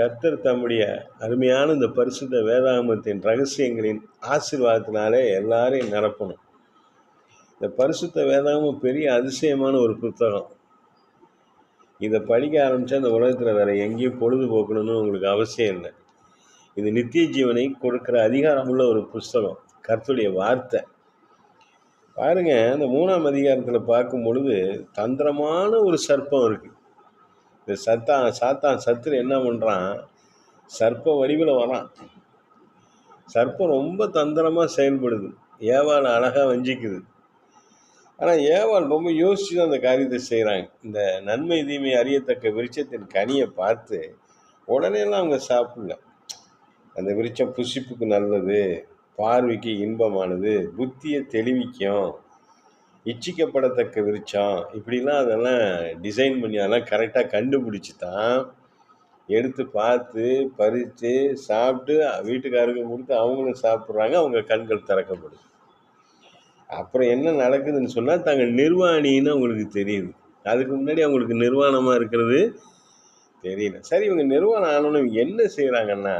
கர்த்தர் தம்முடைய அருமையான இந்த பரிசுத்த வேதாகமத்தின் ரகசியங்களின் ஆசீர்வாதத்தினாலே எல்லாரையும் நிரப்பணும். இந்த பரிசுத்த வேதாகமம் பெரிய அதிசயமான ஒரு புத்தகம். இதை படிக்க ஆரம்பித்தா இந்த உலகத்தில் வேறு எங்கேயும் பொழுதுபோக்கணும்னு உங்களுக்கு அவசியம் இல்லை. இது நித்திய ஜீவனை கொடுக்குற அதிகாரமுள்ள ஒரு புஸ்தகம் கர்த்துடைய வார்த்தை. பாருங்க இந்த மூணாம் அதிகாரத்தில் பார்க்கும் பொழுது தந்திரமான ஒரு சர்ப்பம் இருக்குது இந்த சத்தான் சாத்தான் சத்துரு என்ன பண்ணுறான் சர்ப்ப வடிவில் வரான். சர்ப்பம் ரொம்ப தந்திரமாக செயல்படுது. ஏவாள் அழகாக வஞ்சிக்குது. ஆனால் ஏவாள் ரொம்ப யோசித்து தான் அந்த காரியத்தை செய்கிறாங்க இந்த நன்மை தீமை அறியத்தக்க விருட்சத்தின் கனியை பார்த்து உடனேலாம் அவங்க சாப்பிடல. அந்த விருட்சம் புசிப்புக்கு நல்லது பார்வைக்கு இன்பமானது புத்தியை தெளிவிக்கும். இச்சிக்கப்படத்தக்க விரிச்சம் இப்படிலாம் அதெல்லாம் டிசைன் பண்ணி அதெல்லாம் கரெக்டாக கண்டுபிடிச்சி தான் எடுத்து பார்த்து பறித்து சாப்பிட்டு வீட்டுக்காரருக்கு கொடுத்து அவங்களும் சாப்பிட்றாங்க அவங்க கண்கள் திறக்கப்படுது. அப்புறம் என்ன நடக்குதுன்னு சொன்னால் தாங்கள் நிர்வாணின்னு அவங்களுக்கு தெரியுது. அதுக்கு முன்னாடி அவங்களுக்கு நிர்வாணமாக இருக்கிறது தெரியல. சரி இவங்க நிர்வாணம் ஆனவங்க என்ன செய்கிறாங்கன்னா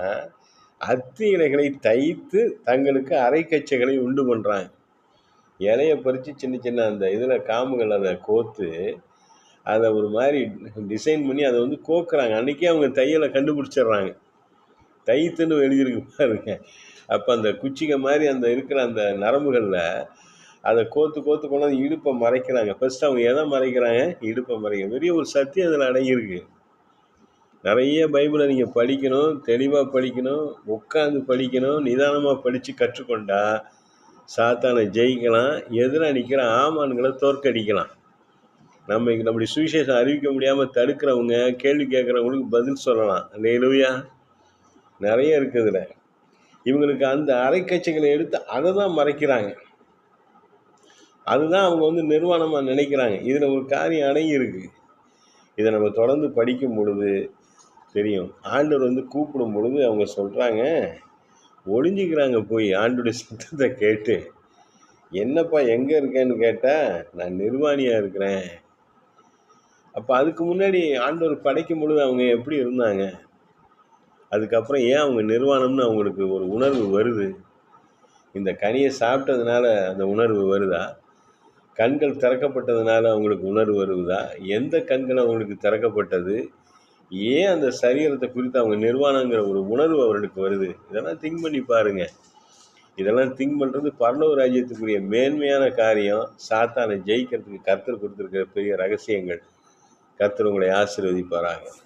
அத்தி இலைகளை தைத்து தங்களுக்கு அரைக்கச்சைகளை உண்டு பண்ணுறாங்க இலையை பறித்து சின்ன சின்ன அந்த இதில் காம்புகள் அதை கோர்த்து அதை ஒரு மாதிரி டிசைன் பண்ணி அதை வந்து கோக்குறாங்க. அன்றைக்கே அவங்க தையலை கண்டுபிடிச்சிடுறாங்க. தைத்துன்னு எழுதியிருக்கு பாருங்க. அப்போ அந்த குச்சிக மாதிரி அந்த இருக்கிற அந்த நரம்புகளில் அதை கோத்து கோத்து கொண்டாந்து இடுப்பை மறைக்கிறாங்க. ஃபஸ்ட்டு அவங்க எதை மறைக்கிறாங்க? இடுப்பை மறைக்க. பெரிய ஒரு சத்தியம் அதில் அடங்கியிருக்கு. நிறைய பைபிளை நீங்கள் படிக்கணும் தெளிவாக படிக்கணும் உட்காந்து படிக்கணும் நிதானமாக படித்து கற்றுக்கொண்டா சாத்தானை ஜெயிக்கலாம். எதிராக நிற்கிற ஆமான்களை தோற்கடிக்கலாம். நம்ம நம்முடைய சுவிசேஷம் அறிவிக்க முடியாமல் தடுக்கிறவங்க கேள்வி கேட்குறவங்களுக்கு பதில் சொல்லலாம். நெலுவையா நிறைய இருக்குதுல இவங்களுக்கு அந்த அரைக்கட்சிகளை எடுத்து அதை தான் மறைக்கிறாங்க. அதுதான் அவங்க வந்து நிர்வாணமாக நினைக்கிறாங்க. இதில் ஒரு காரியம் அடங்கி இருக்குது இதை நம்ம தொடர்ந்து படிக்கும் பொழுது தெரியும். ஆண்டவர் வந்து கூப்பிடும் பொழுது அவங்க சொல்கிறாங்க ஒளிஞ்சிக்கிறாங்க போய் ஆண்டுடைய சத்தத்தை கேட்டு என்னப்பா எங்கே இருக்கேன்னு கேட்டால் நான் நிர்வாணியாக இருக்கிறேன். அப்போ அதுக்கு முன்னாடி ஆண்டவர் படைக்கும் பொழுது அவங்க எப்படி இருந்தாங்க? அதுக்கப்புறம் ஏன் அவங்க நிர்வாணம்னு அவங்களுக்கு ஒரு உணர்வு வருது? இந்த கனியை சாப்பிட்டதுனால அந்த உணர்வு வருதா? கண்கள் திறக்கப்பட்டதுனால அவங்களுக்கு உணர்வு வருவதா எந்த கண்கள் அவங்களுக்கு திறக்கப்பட்டது? ஏன் அந்த சரீரத்தை குறித்து அவங்க நிர்வாணங்கிற ஒரு உணர்வு அவர்களுக்கு வருது? இதெல்லாம் திங்க் பண்ணி பாருங்க. இதெல்லாம் திங்க் பண்ணுறது பரலோக ராஜ்யத்துக்குரிய மேன்மையான காரியம். சாத்தானை ஜெயிக்கிறதுக்கு கர்த்தர் கொடுத்துருக்கிற பெரிய ரகசியங்கள். கர்த்தர் உங்களை ஆசீர்வதிப்பாராங்க